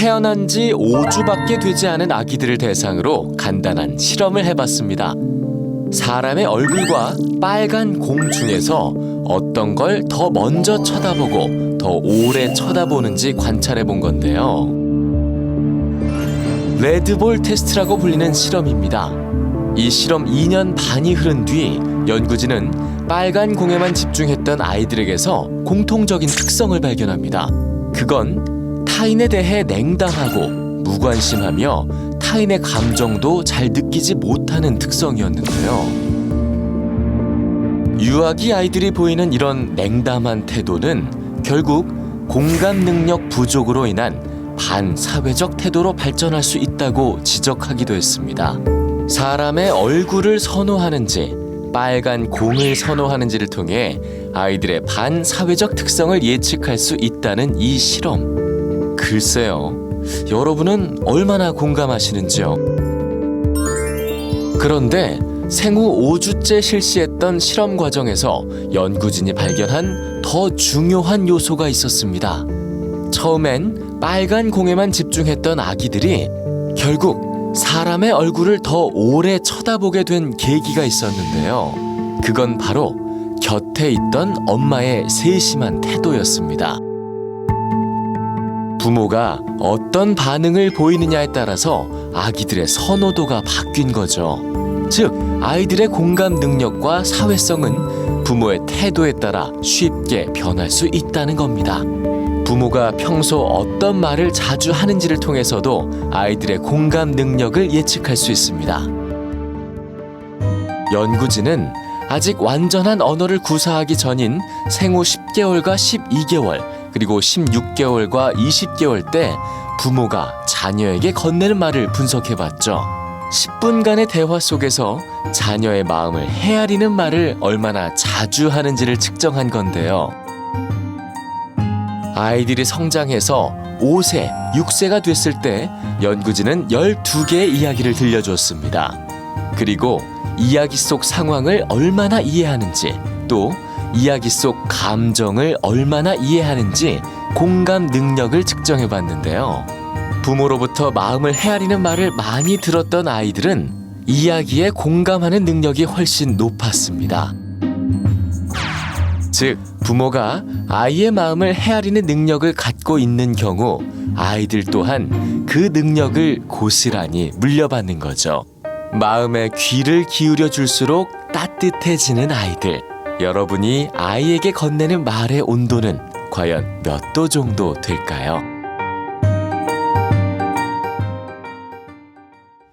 태어난 지 5주밖에 되지 않은 아기들을 대상으로 간단한 실험을 해봤습니다. 사람의 얼굴과 빨간 공 중에서 어떤 걸 더 먼저 쳐다보고 더 오래 쳐다보는지 관찰해 본 건데요. 레드볼 테스트라고 불리는 실험입니다. 이 실험 2년 반이 흐른 뒤 연구진은 빨간 공에만 집중했던 아이들에게서 공통적인 특성을 발견합니다. 그건 타인에 대해 냉담하고 무관심하며 타인의 감정도 잘 느끼지 못하는 특성이었는데요. 유아기 아이들이 보이는 이런 냉담한 태도는 결국 공감 능력 부족으로 인한 반사회적 태도로 발전할 수 있다고 지적하기도 했습니다. 사람의 얼굴을 선호하는지 빨간 공을 선호하는지를 통해 아이들의 반사회적 특성을 예측할 수 있다는 이 실험. 글쎄요. 여러분은 얼마나 공감하시는지요? 그런데 생후 5주째 실시했던 실험 과정에서 연구진이 발견한 더 중요한 요소가 있었습니다. 처음엔 빨간 공에만 집중했던 아기들이 결국 사람의 얼굴을 더 오래 쳐다보게 된 계기가 있었는데요. 그건 바로 곁에 있던 엄마의 세심한 태도였습니다. 부모가 어떤 반응을 보이느냐에 따라서 아기들의 선호도가 바뀐 거죠. 즉, 아이들의 공감 능력과 사회성은 부모의 태도에 따라 쉽게 변할 수 있다는 겁니다. 부모가 평소 어떤 말을 자주 하는지를 통해서도 아이들의 공감 능력을 예측할 수 있습니다. 연구진은 아직 완전한 언어를 구사하기 전인 생후 10개월과 12개월, 그리고 16개월과 20개월 때 부모가 자녀에게 건네는 말을 분석해 봤죠. 10분간의 대화 속에서 자녀의 마음을 헤아리는 말을 얼마나 자주 하는지를 측정한 건데요. 아이들이 성장해서 5세, 6세가 됐을 때 연구진은 12개의 이야기를 들려줬습니다. 그리고 이야기 속 상황을 얼마나 이해하는지 또 이야기 속 감정을 얼마나 이해하는지 공감 능력을 측정해 봤는데요. 부모로부터 마음을 헤아리는 말을 많이 들었던 아이들은 이야기에 공감하는 능력이 훨씬 높았습니다. 즉, 부모가 아이의 마음을 헤아리는 능력을 갖고 있는 경우 아이들 또한 그 능력을 고스란히 물려받는 거죠. 마음에 귀를 기울여 줄수록 따뜻해지는 아이들. 여러분이 아이에게 건네는 말의 온도는 과연 몇 도 정도 될까요?